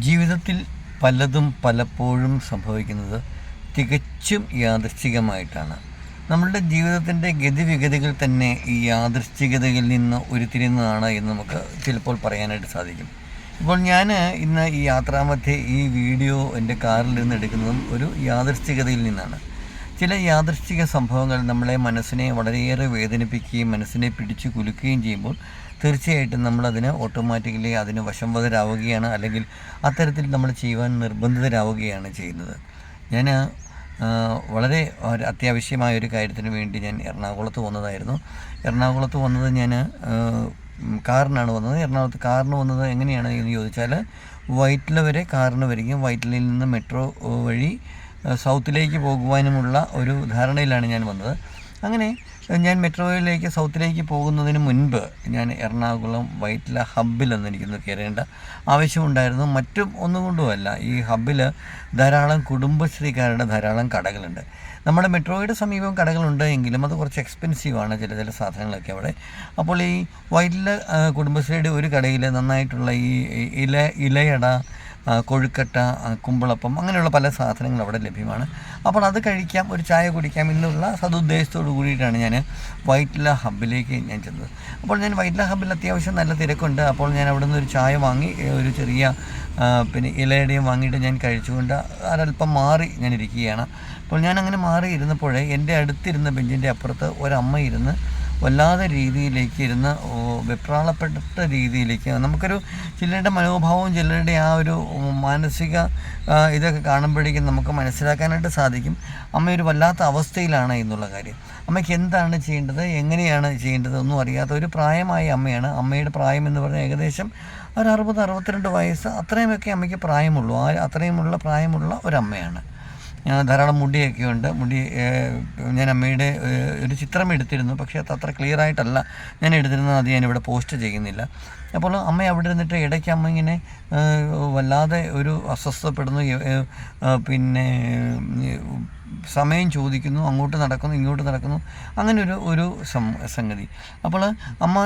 ജീവിതത്തിൽ പലതും പലപ്പോഴും സംഭവിക്കുന്നത് തികച്ചും യാദൃശ്ചികമായിട്ടാണ്. നമ്മളുടെ ജീവിതത്തിന്റെ ഗതിവിഗതികൾ തന്നെ ഈ യാദൃശ്ചികതയിൽ നിന്ന് ഉരുത്തിരിയുന്നതാണ് എന്ന് നമുക്ക് ചിലപ്പോൾ പറയാനായിട്ട് സാധിക്കും. ഇപ്പോൾ ഞാൻ ഇന്ന് ഈ യാത്രാമധ്യേ ഈ വീഡിയോ എന്റെ കാറിൽ നിന്ന് എടുക്കുന്നതും ഒരു യാദൃശ്ചികതയിൽ നിന്നാണ്. ചില യാദൃശ്ചിക സംഭവങ്ങൾ നമ്മളെ മനസ്സിനെ വളരെയേറെ വേദനിപ്പിക്കുകയും മനസ്സിനെ പിടിച്ചു കുലുക്കുകയും ചെയ്യുമ്പോൾ തീർച്ചയായിട്ടും നമ്മളതിന് ഓട്ടോമാറ്റിക്കലി അതിന് വശംവതരാവുകയാണ്. അല്ലെങ്കിൽ അത്തരത്തിൽ നമ്മൾ ചെയ്യുവാൻ നിർബന്ധിതരാവുകയാണ് ചെയ്യുന്നത്. ഞാൻ വളരെ അത്യാവശ്യമായ ഒരു കാര്യത്തിന് വേണ്ടി ഞാൻ എറണാകുളത്ത് വന്നതായിരുന്നു. എറണാകുളത്ത് വന്നത് ഞാൻ കാറിനാണ് വന്നത്. എറണാകുളത്ത് കാറിന് വന്നത് എങ്ങനെയാണ് എന്ന് ചോദിച്ചാൽ വൈറ്റില വരെ കാറിന് വരികയും വൈറ്റിലയിൽ നിന്ന് മെട്രോ വഴി സൗത്തിലേക്ക് പോകുവാനുമുള്ള ഒരു ധാരണയിലാണ് ഞാൻ വന്നത്. അങ്ങനെ ഞാൻ മെട്രോയിലേക്ക് സൗത്തിലേക്ക് പോകുന്നതിന് മുൻപ് ഞാൻ എറണാകുളം വൈറ്റില ഹബ്ബിലൊന്നും എനിക്കൊന്ന് കയറേണ്ട ആവശ്യമുണ്ടായിരുന്നു. മറ്റും ഒന്നുകൊണ്ടുമല്ല ഈ ഹബ്ബിൽ ധാരാളം കുടുംബശ്രീക്കാരുടെ ധാരാളം കടകളുണ്ട്. നമ്മുടെ മെട്രോയുടെ സമീപം കടകളുണ്ട് എങ്കിലും അത് കുറച്ച് എക്സ്പെൻസീവാണ് ചില ചില സാധനങ്ങളൊക്കെ അവിടെ. അപ്പോൾ ഈ വൈറ്റില കുടുംബശ്രീയുടെ ഒരു കടയിൽ നന്നായിട്ടുള്ള ഈ ഇല ഇലയട കൊഴുക്കട്ട കുമ്പളപ്പം അങ്ങനെയുള്ള പല സാധനങ്ങൾ അവിടെ ലഭ്യമാണ്. അപ്പോൾ അത് കഴിക്കാം ഒരു ചായ കുടിക്കാം എന്നുള്ള സതുദ്ദേശത്തോടു കൂടിയിട്ടാണ് ഞാൻ വൈറ്റ്ല ഹബ്ബിലേക്ക് ഞാൻ ചെന്നത്. അപ്പോൾ ഞാൻ വൈറ്റ്ല ഹബ്ബിൽ അത്യാവശ്യം നല്ല തിരക്കുണ്ട്. അപ്പോൾ ഞാൻ അവിടെ നിന്ന് ഒരു ചായ വാങ്ങി ഒരു ചെറിയ പിന്നെ ഇലയുടെയും വാങ്ങിയിട്ട് ഞാൻ കഴിച്ചുകൊണ്ട് അതൽപ്പം മാറി ഞാൻ ഇരിക്കുകയാണ്. അപ്പോൾ ഞാൻ അങ്ങനെ മാറി ഇരുന്നപ്പോഴേ എന്റെ അടുത്തിരുന്ന ബെഞ്ചിന്റെ അപ്പുറത്ത് ഒരമ്മ ഇരുന്ന് വല്ലാതെ രീതിയിലേക്ക് ഇരുന്ന് വെപ്രാളപ്പെട്ട രീതിയിലേക്ക്. നമുക്കൊരു ചിലരുടെ മനോഭാവവും ചിലരുടെ ആ ഒരു മാനസിക ഇതൊക്കെ കാണുമ്പോഴേക്കും നമുക്ക് മനസ്സിലാക്കാനായിട്ട് സാധിക്കും. അമ്മ ഒരു വല്ലാത്ത അവസ്ഥയിലാണ് എന്നുള്ള കാര്യം. അമ്മയ്ക്ക് എന്താണ് ചെയ്യേണ്ടത്? എങ്ങനെയാണ് ചെയ്യേണ്ടത്? ഒന്നും അറിയാത്ത ഒരു പ്രായമായ അമ്മയാണ്. അമ്മയുടെ പ്രായം എന്ന് പറഞ്ഞാൽ ഏകദേശം ഒരു അറുപത് അറുപത്തിരണ്ട് വയസ്സ്. അത്രയുമൊക്കെ അമ്മയ്ക്ക് പ്രായമുള്ളൂ. ആ അത്രയുമുള്ള പ്രായമുള്ള ഒരമ്മയാണ്. ധാരാളം മുടിയൊക്കെ ഉണ്ട് മുടി ഞാൻ അമ്മയുടെ ഒരു ചിത്രം എടുത്തിരുന്നു. പക്ഷേ അത് അത്ര ക്ലിയർ ആയിട്ടല്ല ഞാൻ എടുത്തിരുന്നത്. അത് ഞാനിവിടെ പോസ്റ്റ് ചെയ്യുന്നില്ല. അപ്പോൾ അമ്മ അവിടെ ഇരുന്നിട്ട് ഇടയ്ക്ക് അമ്മ ഇങ്ങനെ വല്ലാതെ ഒരു അസ്വസ്ഥപ്പെടുന്നു. പിന്നെ സമയം ചോദിക്കുന്നു അങ്ങോട്ട് നടക്കുന്നു ഇങ്ങോട്ട് നടക്കുന്നു അങ്ങനെ ഒരു ഒരു സംഗതി. അപ്പോൾ അമ്മ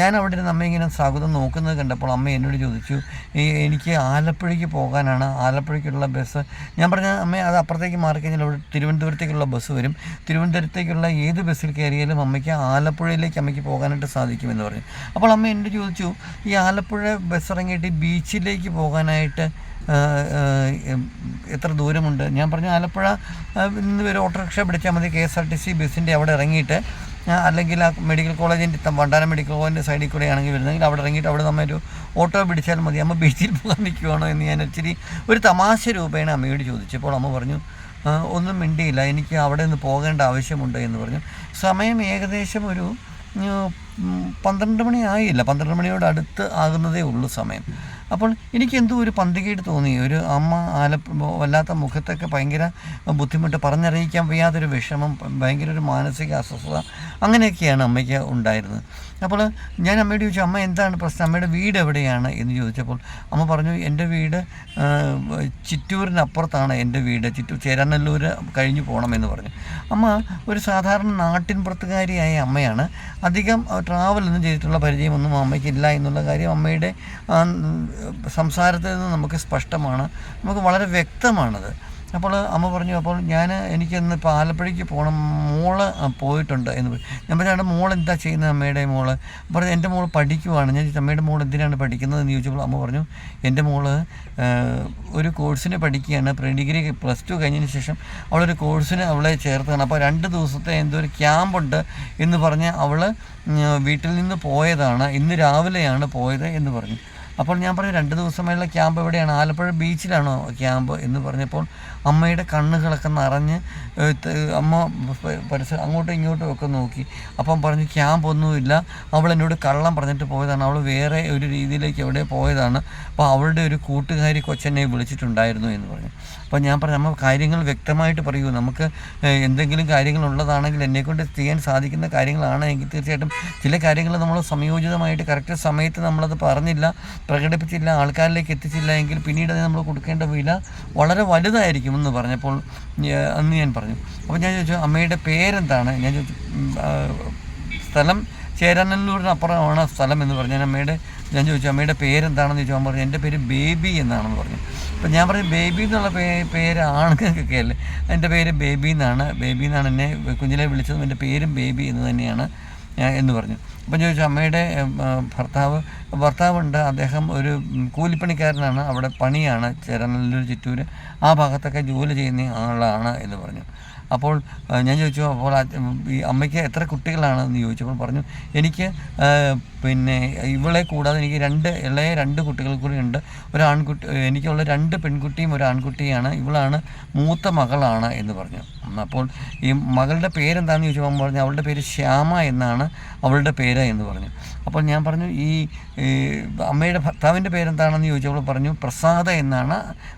ഞാൻ അവിടെ ഇരുന്ന് അമ്മ ഇങ്ങനെ സ്വാഗതം നോക്കുന്നത് കണ്ടപ്പോൾ അമ്മ എന്നോട് ചോദിച്ചു ഈ എനിക്ക് ആലപ്പുഴയ്ക്ക് പോകാനാണ് ആലപ്പുഴയ്ക്കുള്ള ബസ്. ഞാൻ പറഞ്ഞ അമ്മ അത് അപ്പുറത്തേക്ക് മാറി കഴിഞ്ഞാൽ അവിടെ തിരുവനന്തപുരത്തേക്കുള്ള ബസ് വരും. തിരുവനന്തപുരത്തേക്കുള്ള ഏത് ബസ്സിൽ കയറിയാലും അമ്മയ്ക്ക് ആലപ്പുഴയിലേക്ക് അമ്മയ്ക്ക് പോകാനായിട്ട് സാധിക്കുമെന്ന് പറഞ്ഞു. അപ്പോൾ അമ്മ എന്നോട് ചോദിച്ചു ഈ ആലപ്പുഴ ബസ് ഇറങ്ങിയിട്ട് ബീച്ചിലേക്ക് പോകാനായിട്ട് എത്ര ദൂരമുണ്ട്? ഞാൻ പറഞ്ഞു ആലപ്പുഴ ഇന്ന് ഒരു ഓട്ടോറിക്ഷ പിടിച്ചാൽ മതി K S R T C ബസ്സിന്റെ അവിടെ ഇറങ്ങിയിട്ട്. അല്ലെങ്കിൽ ആ മെഡിക്കൽ കോളേജിന്റെ വണ്ടാനം മെഡിക്കൽ കോളേജിന്റെ സൈഡിൽ കൂടെ ആണെങ്കിൽ വരുന്നെങ്കിൽ അവിടെ ഇറങ്ങിയിട്ട് അവിടെ നമ്മൾ ഒരു ഓട്ടോ പിടിച്ചാൽ മതി. അമ്മ ബീച്ചിൽ പോകാൻ നിൽക്കുവാണോ എന്ന് ഞാൻ ഇച്ചിരി ഒരു തമാശ രൂപേണ അമ്മയോട് ചോദിച്ചപ്പോൾ അമ്മ പറഞ്ഞു ഒന്നും മിണ്ടിയില്ല എനിക്ക് അവിടെ നിന്ന് പോകേണ്ട ആവശ്യമുണ്ട് എന്ന് പറഞ്ഞു. സമയം ഏകദേശം ഒരു പന്ത്രണ്ട് മണി ആയില്ല. പന്ത്രണ്ട് മണിയോട് അടുത്ത് ആകുന്നതേ ഉള്ളൂ സമയം. അപ്പോൾ എനിക്ക് എന്തോ ഒരു പന്തികേട് തോന്നി. ഒരു അമ്മ ആലപ്പ വല്ലാത്ത മുഖത്തൊക്കെ ഭയങ്കര ബുദ്ധിമുട്ട് പറഞ്ഞറിയിക്കാൻ വയ്യാത്തൊരു വിഷമം ഭയങ്കര ഒരു മാനസിക അസ്വസ്ഥത അങ്ങനെയൊക്കെയാണ് അമ്മയ്ക്ക് ഉണ്ടായിരുന്നത്. അപ്പോൾ ഞാൻ അമ്മയോട് ചോദിച്ചു അമ്മ എന്താണ് പ്രശ്നം? അമ്മയുടെ വീട് എവിടെയാണ്? എന്ന് ചോദിച്ചപ്പോൾ അമ്മ പറഞ്ഞു എന്റെ വീട് ചിറ്റൂരിനപ്പുറത്താണ് എന്റെ വീട്. ചിറ്റൂർ ചേരാനല്ലൂർ കഴിഞ്ഞു പോകണമെന്ന് പറഞ്ഞു. അമ്മ ഒരു സാധാരണ നാട്ടിൻ പുറത്തുകാരിയായ അമ്മയാണ്. അധികം ട്രാവലൊന്നും ചെയ്തിട്ടുള്ള പരിചയമൊന്നും അമ്മയ്ക്കില്ല എന്നുള്ള കാര്യം അമ്മയുടെ സംസാരത്തിൽ നിന്ന് നമുക്ക് സ്പഷ്ടമാണ്. നമുക്ക് വളരെ വ്യക്തമാണത്. അപ്പോൾ അമ്മ പറഞ്ഞു അപ്പോൾ ഞാൻ എനിക്കിന്ന് ഇപ്പോൾ ആലപ്പുഴയ്ക്ക് പോകണം മോൾ പോയിട്ടുണ്ട് എന്ന് പറഞ്ഞു. ഞാൻ പറഞ്ഞു മോൾ എന്താ ചെയ്യുന്നത് അമ്മയുടെ മോൾ? പറഞ്ഞു എന്റെ മോൾ പഠിക്കുവാണ്. ഞാൻ അമ്മയുടെ മോൾ എന്തിനാണ് പഠിക്കുന്നത്? എന്ന് ചോദിച്ചപ്പോൾ അമ്മ പറഞ്ഞു എന്റെ മോൾ ഒരു കോഴ്സിന് പഠിക്കുകയാണ്. പ്രീ ഡിഗ്രി പ്ലസ് ടു കഴിഞ്ഞതിന് ശേഷം അവളൊരു കോഴ്സിന് അവളെ ചേർത്താണ്. അപ്പോൾ രണ്ട് ദിവസത്തെ എന്തോ ഒരു ക്യാമ്പുണ്ട് എന്ന് പറഞ്ഞ് അവൾ വീട്ടിൽ നിന്ന് പോയതാണ്. ഇന്ന് രാവിലെയാണ് പോയത് എന്ന് പറഞ്ഞു. അപ്പോൾ ഞാൻ പറഞ്ഞു രണ്ട് ദിവസമായുള്ള ക്യാമ്പ് എവിടെയാണ്? ആലപ്പുഴ ബീച്ചിലാണോ ക്യാമ്പ് എന്ന് പറഞ്ഞപ്പോൾ അമ്മയുടെ കണ്ണുകളൊക്കെ നിറഞ്ഞ് അമ്മ പരിസരം അങ്ങോട്ടും ഇങ്ങോട്ടും ഒക്കെ നോക്കി. അപ്പം പറഞ്ഞു ക്യാമ്പ് ഒന്നുമില്ല. അവൾ എന്നോട് കള്ളം പറഞ്ഞിട്ട് പോയതാണ്. അവൾ വേറെ ഒരു രീതിയിലേക്ക് എവിടെ പോയതാണ്. അപ്പോൾ അവളുടെ ഒരു കൂട്ടുകാരി കൊച്ചെന്നെ വിളിച്ചിട്ടുണ്ടായിരുന്നു എന്ന് പറഞ്ഞു. അപ്പോൾ ഞാൻ പറഞ്ഞു നമ്മൾ കാര്യങ്ങൾ വ്യക്തമായിട്ട് പറയൂ. നമുക്ക് എന്തെങ്കിലും കാര്യങ്ങൾ ഉള്ളതാണെങ്കിൽ എന്നെക്കൊണ്ട് ചെയ്യാൻ സാധിക്കുന്ന കാര്യങ്ങളാണെങ്കിൽ തീർച്ചയായിട്ടും ചില കാര്യങ്ങൾ നമ്മൾ സംയോജിതമായിട്ട് കറക്റ്റ് സമയത്ത് നമ്മളത് പറഞ്ഞില്ല പ്രകടിപ്പിച്ചില്ല ആൾക്കാരിലേക്ക് എത്തിച്ചില്ല എങ്കിൽ പിന്നീട് അത് നമ്മൾ കൊടുക്കേണ്ട വില വളരെ വലുതായിരിക്കും എന്ന് പറഞ്ഞപ്പോൾ അന്ന് ഞാൻ പറഞ്ഞു. അപ്പോൾ ഞാൻ ചോദിച്ചു അമ്മയുടെ പേരെന്താണ്? ഞാൻ ചോദിച്ചു സ്ഥലം ചേരാനല്ലൂരിനപ്പുറമാണ് സ്ഥലം എന്ന് പറഞ്ഞു ഞാൻ അമ്മയുടെ ഞാൻ ചോദിച്ചു അമ്മയുടെ പേരെന്താണെന്ന്? ചോദിച്ചു. പറഞ്ഞു എന്റെ പേര് ബേബി എന്നാണെന്ന് പറഞ്ഞു. അപ്പം ഞാൻ പറഞ്ഞു ബേബി എന്നുള്ള പേ പേര് ആണുങ്ങൾക്കൊക്കെ അല്ലേ എന്റെ പേര് ബേബി എന്നാണ്. ബേബി എന്നാണ് എന്നെ കുഞ്ഞിലെ വിളിച്ചതും എന്റെ പേരും ബേബി എന്ന് തന്നെയാണ് എന്ന് പറഞ്ഞു. അപ്പം ചോദിച്ചു അമ്മയുടെ ഭർത്താവ് ഭർത്താവുണ്ട്. അദ്ദേഹം ഒരു കൂലിപ്പണിക്കാരനാണ്. അവിടെ പണിയാണ്. ചേരാനല്ലൂർ ചിറ്റൂർ ആ ഭാഗത്തൊക്കെ ജോലി ചെയ്യുന്ന ആളാണ് എന്ന് പറഞ്ഞു. അപ്പോൾ ഞാൻ ചോദിച്ചു അപ്പോൾ ഈ അമ്മയ്ക്ക് എത്ര കുട്ടികളാണെന്ന് ചോദിച്ചപ്പോൾ പറഞ്ഞു എനിക്ക് പിന്നെ ഇവളെ കൂടാതെ എനിക്ക് രണ്ട് ഇളയ രണ്ട് കുട്ടികൾ കൂടി ഉണ്ട്. ഒരു ആൺകുട്ടി എനിക്കുള്ള രണ്ട് പെൺകുട്ടിയും ഒരു ആൺകുട്ടിയാണ്. ഇവളാണ് മൂത്ത മകളാണ് എന്ന് പറഞ്ഞു. അപ്പോൾ ഈ മകളുടെ പേരെന്താണെന്ന് ചോദിച്ചപ്പോൾ പറഞ്ഞു അവളുടെ പേര് ശ്യാമ എന്നാണ് അവളുടെ പേര് എന്ന് പറഞ്ഞു. അപ്പോൾ ഞാൻ പറഞ്ഞു ഈ അമ്മയുടെ ഭർത്താവിന്റെ പേരെന്താണെന്ന് ചോദിച്ചപ്പോൾ പറഞ്ഞു പ്രസാദ എന്നാണ്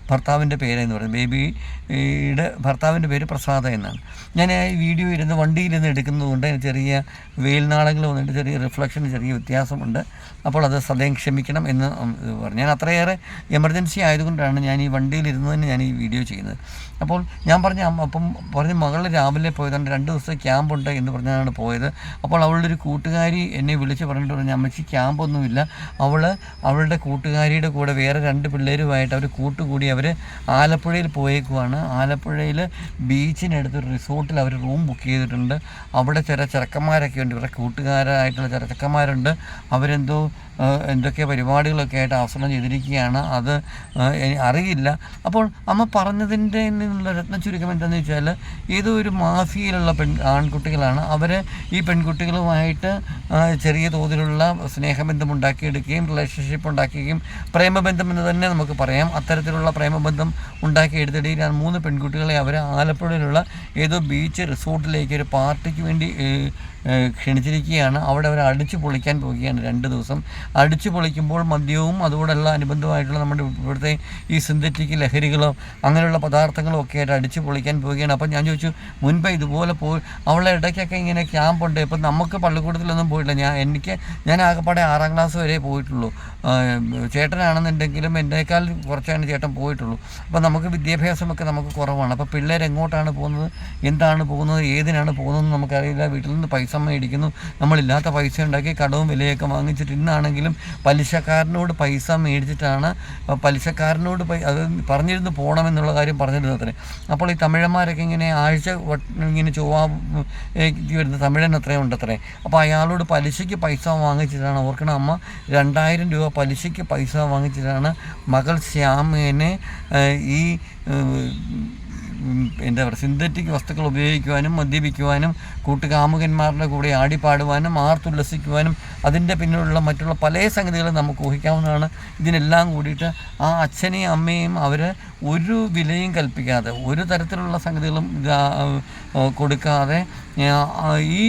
ഭർത്താവിന്റെ പേരെന്ന് പറയുന്നത്. ബേബിയുടെ ഭർത്താവിന്റെ പേര് പ്രസാദ എന്നാണ്. ഞാൻ ഈ വീഡിയോ ഇരുന്ന് വണ്ടിയിലിരുന്ന് എടുക്കുന്നതുകൊണ്ട് ചെറിയ വെയിൽനാളങ്ങൾ വന്നിട്ട് ചെറിയ റിഫ്ലക്ഷൻ ചെറിയ വ്യത്യാസമുണ്ട്. അപ്പോൾ അത് സദയം ക്ഷമിക്കണം എന്ന് പറഞ്ഞു. ഞാൻ അത്രയേറെ എമർജൻസി ആയതുകൊണ്ടാണ് ഞാൻ ഈ വണ്ടിയിലിരുന്ന് തന്നെ ഞാൻ ഈ വീഡിയോ ചെയ്യുന്നത്. അപ്പോൾ ഞാൻ പറഞ്ഞ അപ്പം പറഞ്ഞ് മകൾ രാവിലെ പോയതുകൊണ്ട് രണ്ട് ദിവസത്തെ ക്യാമ്പുണ്ട് എന്ന് പറഞ്ഞാണ് പോയത്. അപ്പോൾ അവളുടെ ഒരു കൂട്ടുകാരി എന്നെ വിളിച്ച് പറഞ്ഞിട്ട് പറഞ്ഞു അമ്മച്ചി ക്യാമ്പൊന്നുമില്ല. അവൾ അവളുടെ കൂട്ടുകാരിയുടെ കൂടെ വേറെ രണ്ട് പിള്ളേരുമായിട്ട് അവർ കൂട്ടുകൂടി അവർ ആലപ്പുഴയിൽ പോയേക്കുവാണ്. ആലപ്പുഴയിൽ ബീച്ചിനടുത്ത് റിസോർട്ടിൽ അവർ റൂം ബുക്ക് ചെയ്തിട്ടുണ്ട്. അവിടെ ചില ചെറുക്കന്മാരൊക്കെ ഉണ്ട്. ഇവരുടെ കൂട്ടുകാരായിട്ടുള്ള ചില ചെറുക്കന്മാരുണ്ട്. അവരെന്തോ എന്തൊക്കെ പരിപാടികളൊക്കെ ആയിട്ട് ആസനം ചെയ്തിരിക്കുകയാണ്. അത് അറിയില്ല. അപ്പോൾ അമ്മ പറഞ്ഞതിന്റെ നിന്നുള്ള രത്ന ചുരുക്കം എന്താണെന്ന് വെച്ചാൽ ഏതോ ഒരു മാഫിയയിലുള്ള പെൺ ആൺകുട്ടികളാണ്. അവർ ഈ പെൺകുട്ടികളുമായിട്ട് ചെറിയ തോതിലുള്ള സ്നേഹബന്ധം ഉണ്ടാക്കിയെടുക്കുകയും റിലേഷൻഷിപ്പ് ഉണ്ടാക്കുകയും പ്രേമബന്ധം എന്ന് തന്നെ നമുക്ക് പറയാം. അത്തരത്തിലുള്ള പ്രേമബന്ധം ഉണ്ടാക്കിയെടുത്തിടയിലാണ് മൂന്ന് പെൺകുട്ടികളെ അവർ ആലപ്പുഴയിലുള്ള ഏതോ ബീച്ച് റിസോർട്ടിലേക്ക് ഒരു പാർട്ടിക്ക് വേണ്ടി ക്ഷണിച്ചിരിക്കുകയാണ്. അവിടെ അവർ അടിച്ചു പൊളിക്കാൻ പോവുകയാണ് രണ്ട് ദിവസം. അടിച്ചു പൊളിക്കുമ്പോൾ മദ്യവും അതോടുള്ള അനുബന്ധമായിട്ടുള്ള നമ്മുടെ ഇവിടുത്തെ ഈ സിന്തറ്റിക് ലഹരികളോ അങ്ങനെയുള്ള പദാർത്ഥങ്ങളോ ഒക്കെ ആയിട്ട് അടിച്ചു പൊളിക്കാൻ പോവുകയാണ്. അപ്പം ഞാൻ ചോദിച്ചു മുൻപ് ഇതുപോലെ പോയി അവളെ ഇടയ്ക്കൊക്കെ ഇങ്ങനെ ക്യാമ്പുണ്ട് ഇപ്പം നമുക്ക് പള്ളിക്കൂടത്തിലൊന്നും പോയിട്ടില്ല. ഞാൻ എനിക്ക് ഞാൻ ആകെപ്പാടെ ആറാം ക്ലാസ് വരെ പോയിട്ടുള്ളൂ. ആ, ചേട്ടനാണെന്നുണ്ടെങ്കിലും എന്റെക്കാൾ കുറച്ചാണ് ചേട്ടൻ പോയിട്ടുള്ളൂ. അപ്പോൾ നമുക്ക് വിദ്യാഭ്യാസമൊക്കെ നമുക്ക് കുറവാണ്. അപ്പോൾ പിള്ളേർ എങ്ങോട്ടാണ് പോകുന്നത്? എന്താണ് പോകുന്നത്? ഏതിനാണ് പോകുന്നതെന്ന് നമുക്കറിയില്ല. വീട്ടിൽ നിന്ന് പൈസ മേടിക്കുന്നു. നമ്മളില്ലാത്ത പൈസ ഉണ്ടാക്കി കടവും വിലയൊക്കെ വാങ്ങിച്ചിട്ട് ഇന്നാണെങ്കിലും പലിശക്കാരനോട് പൈസ മേടിച്ചിട്ടാണ് പലിശക്കാരനോട് അത് പറഞ്ഞിരുന്ന് പോകണമെന്നുള്ള കാര്യം പറഞ്ഞിരുന്നു അത്രേ. അപ്പോൾ ഈ തമിഴന്മാരൊക്കെ ഇങ്ങനെ ആഴ്ച ഇങ്ങനെ ചൊവ്വാ വരുന്ന തമിഴൻ അത്രയും ഉണ്ട് അത്രേ അപ്പോൾ അയാളോട് പലിശയ്ക്ക് പൈസ വാങ്ങിച്ചിട്ടാണ് ഓർക്കണം. അമ്മ രണ്ടായിരം രൂപ പലിശയ്ക്ക് പൈസ വാങ്ങിച്ചിട്ടാണ് മകൾ ശ്യാമേനെ ഈ എന്താ പറയുക സിന്തറ്റിക് വസ്തുക്കൾ ഉപയോഗിക്കുവാനും മദ്യപിക്കുവാനും കൂട്ടുകാമുകന്മാരുടെ കൂടെ ആടിപ്പാടുവാനും ആർത്തുല്ലസിക്കുവാനും അതിന്റെ പിന്നിലുള്ള മറ്റുള്ള പല സംഗതികളും നമുക്ക് ഊഹിക്കാവുന്നതാണ്. ഇതിനെല്ലാം കൂടിയിട്ട് ആ അച്ഛനെയും അമ്മയും അവർ ഒരു വിലയും കൽപ്പിക്കാതെ ഒരു തരത്തിലുള്ള സംഗതികളും കൊടുക്കാതെ ഈ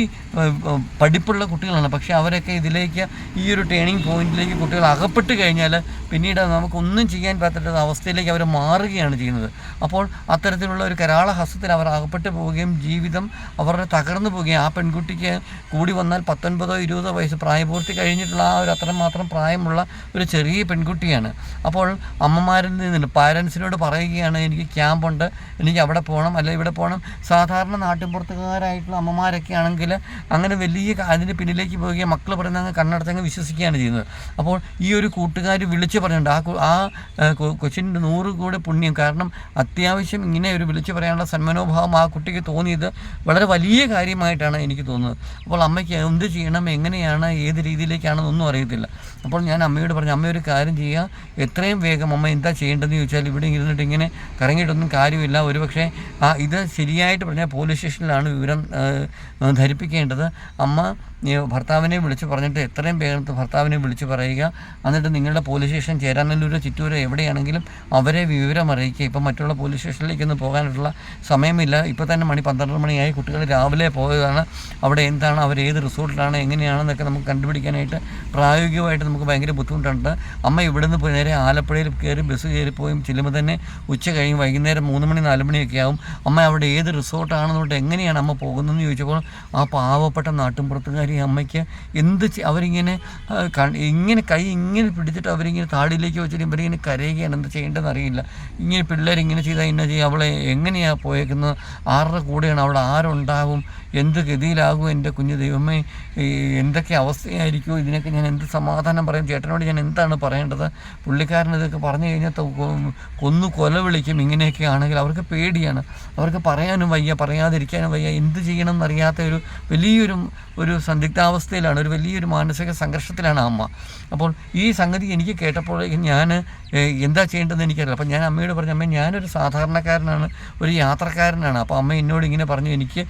പഠിപ്പുള്ള കുട്ടികളാണ്. പക്ഷേ അവരൊക്കെ ഇതിലേക്ക് ഈ ഒരു ടേണിംഗ് പോയിന്റിലേക്ക് കുട്ടികൾ അകപ്പെട്ട് കഴിഞ്ഞാൽ പിന്നീട് നമുക്കൊന്നും ചെയ്യാൻ പറ്റാത്ത അവസ്ഥയിലേക്ക് അവർ മാറുകയാണ് ചെയ്യുന്നത്. അപ്പോൾ അത്തരത്തിലുള്ള ഒരു കരാള ഹസ്തത്തിൽ അവർ അകപ്പെട്ട് പോവുകയും ജീവിതം അവരുടെ തകർന്നു പോവുകയും ആ പെൺകുട്ടിക്ക് കൂടി വന്നാൽ പത്തൊൻപതോ ഇരുപതോ വയസ്സ് പ്രായപൂർത്തി കഴിഞ്ഞിട്ടുള്ള ആ ഒരു അത്രമാത്രം പ്രായമുള്ള ഒരു ചെറിയ പെൺകുട്ടിയാണ്. അപ്പോൾ അമ്മമാരിൽ നിന്ന് പാരൻസിനോട് പറയുകയാണ് എനിക്ക് ക്യാമ്പുണ്ട് എനിക്ക് അവിടെ പോകണം അല്ലെങ്കിൽ ഇവിടെ പോകണം. സാധാരണ നാട്ടിൻപുറത്തുകാരായിട്ടുള്ള അമ്മമാരൊക്കെ ആണെങ്കിൽ അങ്ങനെ വലിയ അതിന്റെ പിന്നിലേക്ക് പോവുകയും മക്കൾ പറയുന്ന അങ്ങ് കണ്ണടച്ചങ്ങ് വിശ്വസിക്കുകയാണ് ചെയ്യുന്നത്. അപ്പോൾ ഈ ഒരു കൂട്ടുകാർ വിളിച്ച് പറഞ്ഞിട്ടുണ്ട്. ആ ആ കൊച്ചിന്റെ നൂറ് കൂടെ പുണ്യം. കാരണം അത്യാവശ്യം ഇങ്ങനെ ഒരു വിളിച്ച് പറയാനുള്ള സന്മനോഭാവം ആ കുട്ടിക്ക് തോന്നിയത് വളരെ വലിയ കാര്യമായിട്ടാണ് എനിക്ക് തോന്നുന്നത്. അപ്പോൾ അമ്മയ്ക്ക് എന്ത് ചെയ്യണം എങ്ങനെയാണ് ഏത് രീതിയിലേക്കാണെന്നൊന്നും അറിയത്തില്ല. അപ്പോൾ ഞാൻ അമ്മയോട് പറഞ്ഞു അമ്മ ഒരു കാര്യം ചെയ്യുക എത്രയും വേഗം അമ്മ എന്താ ചെയ്യേണ്ടതെന്ന് ചോദിച്ചാൽ ഇവിടെ ഇരുന്നിട്ട് ഇങ്ങനെ കറങ്ങിയിട്ടൊന്നും കാര്യമില്ല. ഒരുപക്ഷെ ആ ഇത് ശരിയായിട്ട് പറഞ്ഞാൽ പോലീസ് സ്റ്റേഷനിലാണ് വിവരം ധരിപ്പിക്കേണ്ടത് അമ്മ ഈ ഭർത്താവിനെ വിളിച്ച് പറഞ്ഞിട്ട് എത്രയും പേരും ഭർത്താവിനെ വിളിച്ച് പറയുക. എന്നിട്ട് നിങ്ങളുടെ പോലീസ് സ്റ്റേഷൻ ചേരാനല്ലൂരോ ചിറ്റൂരോ എവിടെയാണെങ്കിലും അവരെ വിവരം അറിയിക്കുക. ഇപ്പം മറ്റുള്ള പോലീസ് സ്റ്റേഷനിലേക്കൊന്നും പോകാനുള്ള സമയമില്ല. ഇപ്പോൾ തന്നെ മണി പന്ത്രണ്ട് മണിയായി. കുട്ടികൾ രാവിലെ പോയതാണ് അവിടെ എന്താണ്? അവർ ഏത് റിസോർട്ടിലാണ്? എങ്ങനെയാണെന്നൊക്കെ നമുക്ക് കണ്ടുപിടിക്കാനായിട്ട് പ്രായോഗികമായിട്ട് നമുക്ക് ഭയങ്കര ബുദ്ധിമുട്ടുണ്ട്. അമ്മ ഇവിടുന്ന് പോയി നേരെ ആലപ്പുഴയിൽ കയറി ബസ് കയറി പോയും. ചെല്ലുമ്പോൾ തന്നെ ഉച്ച കഴിയും. വൈകുന്നേരം മൂന്ന് മണി നാല് മണിയൊക്കെ ആവും. അമ്മ അവിടെ ഏത് റിസോർട്ടാണെന്നോട്ട് എങ്ങനെയാണ് അമ്മ പോകുന്നതെന്ന് ചോദിച്ചപ്പോൾ ആ പാവപ്പെട്ട നാട്ടിൻപുറത്തുകാരി ഈ അമ്മയ്ക്ക് എന്ത് അവരിങ്ങനെ ഇങ്ങനെ കൈ ഇങ്ങനെ പിടിച്ചിട്ട് അവരിങ്ങനെ താടിയിലേക്ക് വെച്ചിട്ട് ഇവരിങ്ങനെ കരയുകയാണ്. എന്ത് ചെയ്യേണ്ടതെന്ന് അറിയില്ല. ഇങ്ങനെ പിള്ളേരിങ്ങനെ ചെയ്താൽ ഇന്ന ചെയ്യും? അവളെ എങ്ങനെയാണ് പോയേക്കുന്നത്? ആരുടെ കൂടെയാണ്? അവൾ ആരുണ്ടാവും? എന്ത് ഗതിയിലാകും എന്റെ കുഞ്ഞു ദൈവമേ? എന്തൊക്കെ അവസ്ഥയായിരിക്കും? ഇതിനൊക്കെ ഞാൻ എന്ത് സമാധാനം പറയും? ചേട്ടനോട് ഞാൻ എന്താണ് പറയേണ്ടത്? പുള്ളിക്കാരൻ ഇതൊക്കെ പറഞ്ഞു കഴിഞ്ഞാൽ കൊന്നു കൊല വിളിക്കും. ഇങ്ങനെയൊക്കെ ആണെങ്കിൽ അവർക്ക് പേടിയാണ്. അവർക്ക് പറയാനും വയ്യ പറയാതിരിക്കാനും വയ്യ. എന്ത് ചെയ്യണം എന്നറിയാത്ത ഒരു വലിയൊരു ഒരു സന്ദിഗ്ധാവസ്ഥയിലാണ് ഒരു വലിയൊരു മാനസിക സംഘർഷത്തിലാണ് അമ്മ. അപ്പോൾ ഈ സംഗതി എനിക്ക് കേട്ടപ്പോഴേക്കും ഞാൻ എന്താ ചെയ്യേണ്ടതെന്ന് എനിക്കറിയില്ല. അപ്പോൾ ഞാൻ അമ്മയോട് പറഞ്ഞു അമ്മ ഞാനൊരു സാധാരണക്കാരനാണ് ഒരു യാത്രക്കാരനാണ്. അപ്പോൾ അമ്മ എന്നോട് ഇങ്ങനെ പറഞ്ഞു എനിക്ക്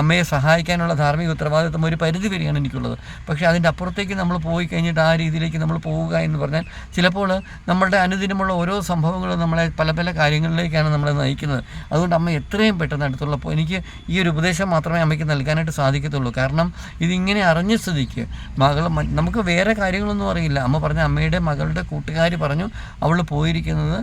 അമ്മയെ സഹായിക്കാനുള്ള ധാർമ്മിക ഉത്തരവാദിത്വം ഒരു പരിധി വരെയാണ് എനിക്കുള്ളത്. പക്ഷേ അതിന്റെ അപ്പുറത്തേക്ക് നമ്മൾ പോയി കഴിഞ്ഞിട്ട് ആ രീതിയിലേക്ക് നമ്മൾ പോവുക എന്ന് പറഞ്ഞാൽ ചിലപ്പോൾ നമ്മളുടെ അനുദിനമുള്ള ഓരോ സംഭവങ്ങളും നമ്മളെ പല പല കാര്യങ്ങളിലേക്കാണ് നമ്മളെ നയിക്കുന്നത്. അതുകൊണ്ട് അമ്മ എത്രയും പെട്ടെന്ന് അടുത്തുള്ളപ്പോൾ എനിക്ക് ഈ ഒരു ഉപദേശം മാത്രമേ അമ്മയ്ക്ക് നൽകാനായിട്ട് സാധിക്കത്തുള്ളൂ. കാരണം ഇതിങ്ങനെ അറിഞ്ഞ സ്ഥിതിക്ക് മകൾ നമുക്ക് വേറെ കാര്യങ്ങളൊന്നും അറിയില്ല അമ്മ പറഞ്ഞ അമ്മയുടെ മകളുടെ കൂട്ടുകാർ പറഞ്ഞു അവൾ പോയിരിക്കുന്നത്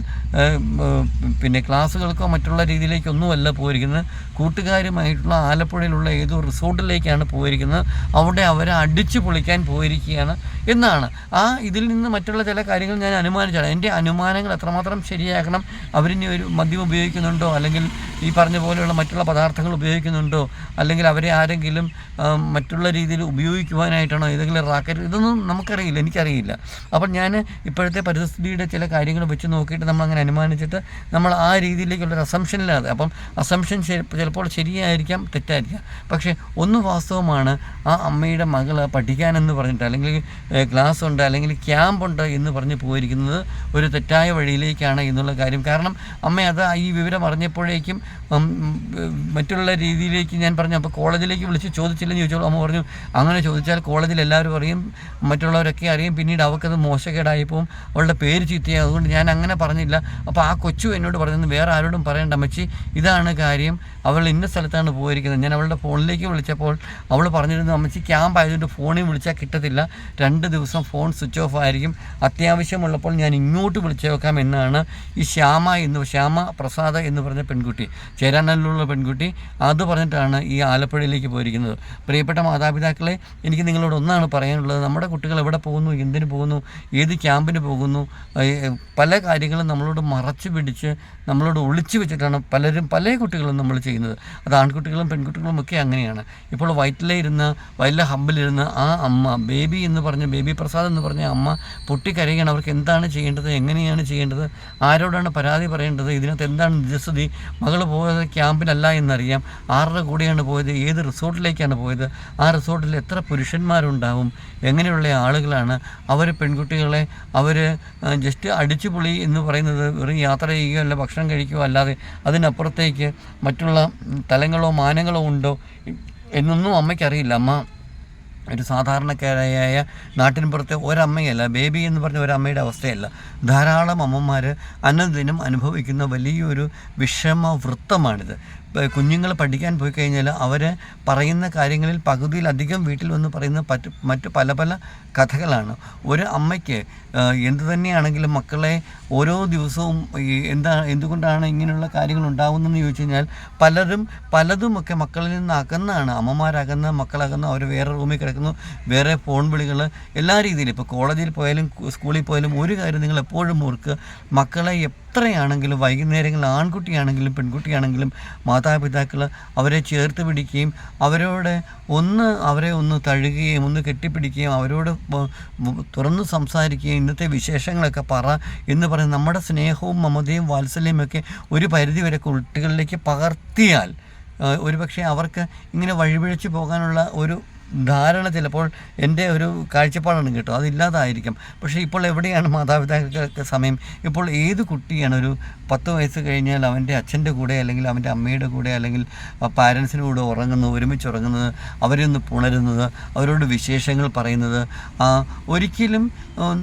പിന്നെ ക്ലാസ്സുകൾക്കോ മറ്റുള്ള രീതിയിലേക്കൊന്നുമല്ല പോയിരിക്കുന്നത്. കൂട്ടുകാരുമായിട്ടുള്ള ആലപ്പുഴയിലുള്ള ഏതോ റിസോർട്ടിലേക്കാണ് പോയിരിക്കുന്നത്. അവിടെ അവരെ അടിച്ചു പൊളിക്കാൻ പോയിരിക്കുകയാണ് എന്നാണ്. ആ ഇതിൽ നിന്ന് മറ്റുള്ള ചില കാര്യങ്ങൾ ഞാൻ അനുമാനിച്ചാണ്. എന്റെ അനുമാനങ്ങൾ എത്രമാത്രം ശരിയാക്കണം അവരിനി ഒരു മദ്യം ഉപയോഗിക്കുന്നുണ്ടോ? അല്ലെങ്കിൽ ഈ പറഞ്ഞ പോലെയുള്ള മറ്റുള്ള പദാർത്ഥങ്ങൾ ഉപയോഗിക്കുന്നുണ്ടോ? അല്ലെങ്കിൽ അവരെ ആരെങ്കിലും മറ്റുള്ള രീതിയിൽ ഉപയോഗിക്കുവാനായിട്ടാണോ? ഏതെങ്കിലും റാക്കറ്റ്? ഇതൊന്നും നമുക്കറിയില്ല എനിക്കറിയില്ല. അപ്പം ഞാൻ ഇപ്പോഴത്തെ പരിസ്ഥിതിയുടെ ചില കാര്യങ്ങൾ വെച്ച് നോക്കിയിട്ട് നമ്മൾ അങ്ങനെ അനുമാനിച്ചിട്ട് നമ്മൾ ആ രീതിയിലേക്കുള്ളൊരു അസംഷനിലാണ് അപ്പം അസംഷൻ ചിലപ്പോൾ ശരിയായിരിക്കാം തെറ്റായിരിക്കാം. പക്ഷേ ഒന്ന് വാസ്തവമാണ് ആ അമ്മയുടെ മകൾ പഠിക്കാനെന്ന് പറഞ്ഞിട്ട് അല്ലെങ്കിൽ ക്ലാസ് ഉണ്ട് അല്ലെങ്കിൽ ക്യാമ്പുണ്ട് എന്ന് പറഞ്ഞ് പോയിരിക്കുന്നത് ഒരു തെറ്റായ വഴിയിലേക്കാണ് എന്നുള്ള കാര്യം. കാരണം അമ്മ അത് ഈ വിവരം അറിഞ്ഞപ്പോഴേക്കും മറ്റുള്ള രീതിയിലേക്ക് ഞാൻ പറഞ്ഞു അപ്പോൾ കോളേജിലേക്ക് വിളിച്ച് ചോദിച്ചില്ലെന്ന് ചോദിച്ചോളൂ. അമ്മ പറഞ്ഞു അങ്ങനെ ചോദിച്ചാൽ കോളേജിൽ എല്ലാവരും അറിയും മറ്റുള്ളവരൊക്കെ അറിയും. പിന്നീട് അവൾക്കത് മോശക്കേടായിപ്പോവും. അവളുടെ പേര് ചീത്തയാവും അതുകൊണ്ട് ഞാൻ അങ്ങനെ പറഞ്ഞില്ല. അപ്പോൾ ആ കൊച്ചു എന്നോട് പറഞ്ഞത് വേറെ ആരോടും പറയേണ്ട അമ്മച്ചി. ഇതാണ് കാര്യം. അവൾ ഇന്ന സ്ഥലത്താണ് പോയിരിക്കുന്നത്. ഞാൻ അവളുടെ ഫോണിലേക്ക് വിളിച്ചപ്പോൾ അവൾ പറഞ്ഞിരുന്നു അമ്മച്ചി ക്യാമ്പ് ആയതുകൊണ്ട് ഫോണിൽ വിളിച്ചാൽ കിട്ടത്തില്ല. രണ്ട് ദിവസം ഫോൺ സ്വിച്ച് ഓഫ് ആയിരിക്കും. അത്യാവശ്യമുള്ളപ്പോൾ ഞാൻ ഇങ്ങോട്ട് വിളിച്ചു വിളിച്ചേക്കാം എന്നാണ് ഈ ശ്യാമ എന്ന് ശ്യാമ പ്രസാദ എന്ന് പറഞ്ഞ പെൺകുട്ടി ചേരാനല്ലുള്ള പെൺകുട്ടി. അത് പറഞ്ഞിട്ടാണ് ഈ ആലപ്പുഴയിലേക്ക് പോയിരിക്കുന്നത്. പ്രിയപ്പെട്ട മാതാപിതാക്കളെ എനിക്ക് നിങ്ങളോട് ഒന്നാണ് പറയാനുള്ളത്. നമ്മുടെ കുട്ടികൾ എവിടെ പോകുന്നു എന്തിനു പോകുന്നു ഏത് ക്യാമ്പിന് പോകുന്നു പല കാര്യങ്ങളും നമ്മളോട് മറച്ചു പിടിച്ച് നമ്മളോട് ഒളിച്ചു വെച്ചിട്ടാണ് പലരും പല കുട്ടികളും നമ്മൾ ചെയ്യുന്നത്. അത് ആൺകുട്ടികളും പെൺകുട്ടികളും ഒക്കെ അങ്ങനെയാണ്. ഇപ്പോൾ വയറ്റിലെ ഇരുന്ന് വയറ്റിലെ ഹമ്പിലിരുന്ന് ആ അമ്മ ബേബി എന്ന് പറഞ്ഞ ബേബി പ്രസാദ് എന്ന് പറഞ്ഞ അമ്മ പൊട്ടിക്കരയുകയാണ്. അവർക്ക് എന്താണ് ചെയ്യേണ്ടത്? എങ്ങനെയാണ് ചെയ്യേണ്ടത്? ആരോടാണ് പരാതി പറയേണ്ടത്? ഇതിനകത്ത് എന്താണ് നിജസ്ഥിതി? മകൾ പോയത് ക്യാമ്പിലല്ല എന്നറിയാം. ആരുടെ കൂടെയാണ് പോയത്. ഏത് റിസോർട്ടിലേക്കാണ് പോയത്? ആ റിസോർട്ടിൽ എത്ര പുരുഷന്മാരുണ്ടാവും? എങ്ങനെയുള്ള ആളുകളാണ്? അവർ പെൺകുട്ടികളെ അവർ ജസ്റ്റ് അടിച്ചുപൊളി എന്ന് പറയുന്നത് വെറും യാത്ര ചെയ്യുകയോ അല്ല ഭക്ഷണം കഴിക്കുകയോ അല്ലാതെ അതിനപ്പുറത്തേക്ക് മറ്റുള്ള തലങ്ങളോ മാനങ്ങളോ ഉണ്ടോ എന്നൊന്നും അമ്മയ്ക്കറിയില്ല. അമ്മ ഒരു സാധാരണക്കാരായ നാട്ടിൻപുറത്തെ ഒരമ്മയല്ല ബേബി എന്ന് പറഞ്ഞ ഒരമ്മയുടെ അവസ്ഥയല്ല. ധാരാളം അമ്മമാർ അനുദിനം അനുഭവിക്കുന്ന വലിയൊരു വിഷമ വൃത്തമാണിത് കുഞ്ഞുങ്ങൾ പഠിക്കാൻ പോയി കഴിഞ്ഞാൽ അവർ പറയുന്ന കാര്യങ്ങളിൽ പകുതിയിലധികം വീട്ടിൽ വന്ന് പറയുന്ന പറ്റ് മറ്റ് പല പല കഥകളാണ്. ഒരു അമ്മയ്ക്ക് എന്തു തന്നെയാണെങ്കിലും മക്കളെ ഓരോ ദിവസവും എന്താ എന്തുകൊണ്ടാണ് ഇങ്ങനെയുള്ള കാര്യങ്ങൾ ഉണ്ടാകുന്നതെന്ന് ചോദിച്ചു കഴിഞ്ഞാൽ പലരും പലതുമൊക്കെ മക്കളിൽ നിന്ന് അകന്നാണ്. അമ്മമാരകന്ന് മക്കളകന്ന് അവർ വേറെ റൂമിൽ കിടക്കുന്നു വേറെ ഫോൺ വിളികൾ എല്ലാ രീതിയിലും. ഇപ്പോൾ കോളേജിൽ പോയാലും സ്കൂളിൽ പോയാലും ഒരു കാര്യം നിങ്ങൾ എപ്പോഴും ഓർക്കുക മക്കളെ എത്രയാണെങ്കിലും വൈകുന്നേരങ്ങളിൽ ആൺകുട്ടിയാണെങ്കിലും പെൺകുട്ടിയാണെങ്കിലും മാതാപിതാക്കൾ അവരെ ചേർത്ത് പിടിക്കുകയും അവരോട് ഒന്ന് അവരെ ഒന്ന് തഴുകുകയും ഒന്ന് കെട്ടിപ്പിടിക്കുകയും അവരോട് തുറന്ന് സംസാരിക്കുകയും ഇന്നത്തെ വിശേഷങ്ങളൊക്കെ പറ എന്ന് പറയുന്ന നമ്മുടെ സ്നേഹവും മമതയും വാത്സല്യമൊക്കെ ഒരു പരിധിവരെ കുട്ടികളിലേക്ക് പകർത്തിയാൽ ഒരുപക്ഷെ അവർക്ക് ഇങ്ങനെ വഴിപിഴച്ച് പോകാനുള്ള ഒരു ധാരണ ചിലപ്പോൾ എന്റെ ഒരു കാഴ്ചപ്പാടാണ് കേട്ടോ. അതില്ലാതായിരിക്കും പക്ഷേ ഇപ്പോൾ എവിടെയാണ് മാതാപിതാക്കൾക്ക് സമയം? ഇപ്പോൾ ഏത് കുട്ടിയാണ് ഒരു പത്ത് വയസ്സ് കഴിഞ്ഞാൽ അവന്റെ അച്ഛന്റെ കൂടെ അല്ലെങ്കിൽ അവന്റെ അമ്മയുടെ കൂടെ അല്ലെങ്കിൽ പാരൻസിന്റെ കൂടെ ഉറങ്ങുന്നത് ഒരുമിച്ച് ഉറങ്ങുന്നത് അവരെ ഒന്ന് പുണരുന്നത് അവരോട് വിശേഷങ്ങൾ പറയുന്നത്? ഒരിക്കലും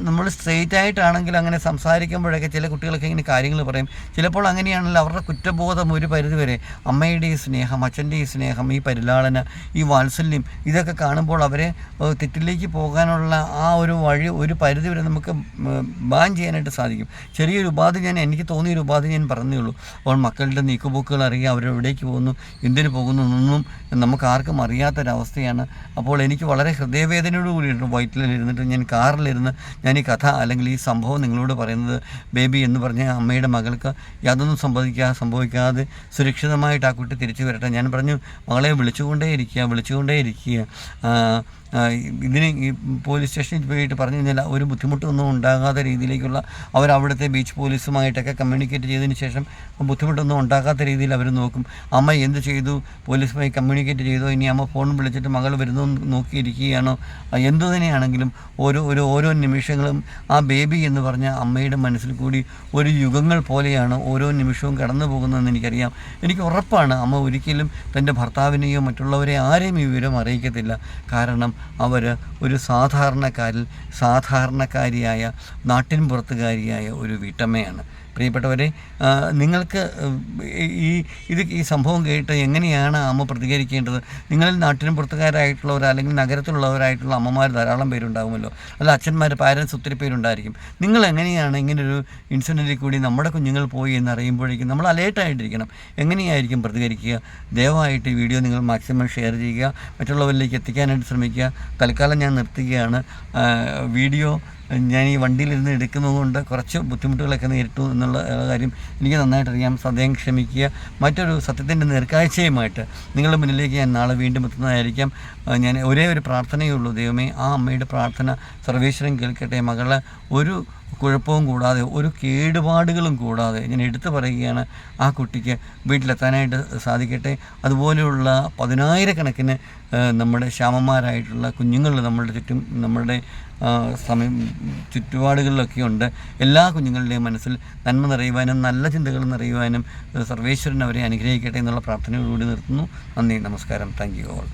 നമ്മൾ സ്ട്രെയിറ്റ് ആയിട്ടാണെങ്കിൽ അങ്ങനെ സംസാരിക്കുമ്പോഴൊക്കെ ചില കുട്ടികളൊക്കെ ഇങ്ങനെ കാര്യങ്ങൾ പറയും. ചിലപ്പോൾ അങ്ങനെയാണല്ലോ അവരുടെ കുറ്റബോധം ഒരു പരിധിവരെ അമ്മയുടെ സ്നേഹം അച്ഛന്റെ സ്നേഹം ഈ പരിലാളന ഈ വാത്സല്യം ഇതൊക്കെ കാണുമ്പോൾ അവരെ തെറ്റിലേക്ക് പോകാനുള്ള ആ ഒരു വഴി ഒരു പരിധി വരെ നമുക്ക് ബാൻ ചെയ്യാനായിട്ട് സാധിക്കും. ചെറിയൊരു ഉപാധി ഞാൻ എനിക്ക് തോന്നിയ ഒരു ഉപാധി ഞാൻ പറഞ്ഞേ ഉള്ളൂ. അപ്പോൾ മക്കളുടെ നീക്കുപോക്കുകൾ അറിയുക അവരെവിടേക്ക് പോകുന്നു എന്തിനു പോകുന്നു എന്നൊന്നും നമുക്ക് ആർക്കും അറിയാത്തൊരവസ്ഥയാണ്. അപ്പോൾ എനിക്ക് വളരെ ഹൃദയവേദനയോട് കൂടിയിട്ട് വയറ്റിലിരുന്നിട്ട് ഞാൻ കാറിലിരുന്ന് ഞാൻ ഈ കഥ അല്ലെങ്കിൽ ഈ സംഭവം നിങ്ങളോട് പറയുന്നത് ബേബി എന്ന് പറഞ്ഞ അമ്മയുടെ മകൾക്ക് യാതൊന്നും സംഭവിക്കാ സംഭവിക്കാതെ സുരക്ഷിതമായിട്ട് ആ കുട്ടി തിരിച്ചു വരട്ടെ. ഞാൻ പറഞ്ഞു മകളെ വിളിച്ചുകൊണ്ടേ ഇരിക്കുക വിളിച്ചുകൊണ്ടേ ഇരിക്കുക ആ, ആ, ഇതിന് ഈ പോലീസ് സ്റ്റേഷനിൽ പോയിട്ട് പറഞ്ഞു കഴിഞ്ഞാൽ ഒരു ബുദ്ധിമുട്ടൊന്നും ഉണ്ടാകാത്ത രീതിയിലേക്കുള്ള അവർ അവിടുത്തെ ബീച്ച് പോലീസുമായിട്ടൊക്കെ കമ്മ്യൂണിക്കേറ്റ് ചെയ്തതിന് ശേഷം ബുദ്ധിമുട്ടൊന്നും ഉണ്ടാകാത്ത രീതിയിൽ അവർ നോക്കും. അമ്മ എന്ത് ചെയ്തു? പോലീസുമായി കമ്മ്യൂണിക്കേറ്റ് ചെയ്തോ? ഇനി അമ്മ ഫോൺ വിളിച്ചിട്ട് മകൾ വരുന്നു നോക്കിയിരിക്കുകയാണോ? എന്തു തന്നെയാണെങ്കിലും ഓരോ ഒരു ഓരോ നിമിഷങ്ങളും ആ ബേബി എന്ന് പറഞ്ഞ അമ്മയുടെ മനസ്സിൽ കൂടി ഒരു യുഗങ്ങൾ പോലെയാണ് ഓരോ നിമിഷവും കടന്നു പോകുന്നതെന്ന് എനിക്കറിയാം. എനിക്ക് ഉറപ്പാണ് അമ്മ ഒരിക്കലും തന്റെ ഭർത്താവിനെയോ മറ്റുള്ളവരെ ആരെയും ഈ വിവരം അറിയിക്കത്തില്ല. കാരണം അവർ ഒരു സാധാരണക്കാരിൽ സാധാരണക്കാരിയായ നാട്ടിൻപുറത്തുകാരിയായ ഒരു വീട്ടമ്മയാണ്. പ്രിയപ്പെട്ടവരെ നിങ്ങൾക്ക് ഈ- ഇത് ഈ സംഭവം കേട്ട് എങ്ങനെയാണ് അമ്മ പ്രതികരിക്കേണ്ടത്? നിങ്ങളിൽ നാട്ടിനും പുറത്തുകാരായിട്ടുള്ളവർ അല്ലെങ്കിൽ നഗരത്തിലുള്ളവരായിട്ടുള്ള അമ്മമാർ ധാരാളം പേരുണ്ടാകുമല്ലോ അല്ല അച്ഛന്മാർ പാരൻസ് ഒത്തിരി പേരുണ്ടായിരിക്കും. നിങ്ങൾ എങ്ങനെയാണ് ഇങ്ങനൊരു ഇൻസിഡന്റിൽ കൂടി നമ്മുടെ കുഞ്ഞുങ്ങൾ പോയി എന്ന് അറിയുമ്പോഴേക്കും നമ്മൾ അലേർട്ടായിട്ടിരിക്കണം എങ്ങനെയായിരിക്കും പ്രതികരിക്കുക? ദയവായിട്ട് ഈ വീഡിയോ നിങ്ങൾ മാക്സിമം ഷെയർ ചെയ്യുക. മറ്റുള്ളവരിലേക്ക് എത്തിക്കാനായിട്ട് ശ്രമിക്കുക. തൽക്കാലം ഞാൻ നിർത്തുകയാണ്. വീഡിയോ ഞാൻ ഈ വണ്ടിയിലിരുന്ന് എടുക്കുന്നത് കൊണ്ട് കുറച്ച് ബുദ്ധിമുട്ടുകളൊക്കെ നേരിട്ടു എന്നുള്ള കാര്യം എനിക്ക് നന്നായിട്ട് അറിയാം. സദയം ക്ഷമിക്കുക. മറ്റൊരു സത്യത്തിന്റെ നേർക്കാഴ്ചയുമായിട്ട് നിങ്ങളുടെ മുന്നിലേക്ക് ഞാൻ നാളെ വീണ്ടും എത്തുന്നതായിരിക്കാം. ഞാൻ ഒരേ ഒരു പ്രാർത്ഥനയേ ഉള്ളൂ. ദൈവമേ ആ അമ്മയുടെ പ്രാർത്ഥന സർവേശ്വരൻ കേൾക്കട്ടെ. മകളെ ഒരു കുഴപ്പവും കൂടാതെ ഒരു കേടുപാടുകളും കൂടാതെ ഞാൻ എടുത്തു പറയുകയാണ് ആ കുട്ടിക്ക് വീട്ടിലെത്താനായിട്ട് സാധിക്കട്ടെ. അതുപോലെയുള്ള പതിനായിരക്കണക്കിന് നമ്മുടെ ശ്യാമന്മാരായിട്ടുള്ള കുഞ്ഞുങ്ങൾ നമ്മളുടെ ചുറ്റും നമ്മളുടെ സമയം ചുറ്റുപാടുകളിലൊക്കെ ഉണ്ട്. എല്ലാ കുഞ്ഞുങ്ങളുടെയും മനസ്സിൽ നന്മ നിറയുവാനും നല്ല ചിന്തകൾ നിറയുവാനും സർവേശ്വരൻ അവരെ അനുഗ്രഹിക്കട്ടെ എന്നുള്ള പ്രാർത്ഥനയോടുകൂടി നിർത്തുന്നു. നന്ദി നമസ്കാരം. Thank you all.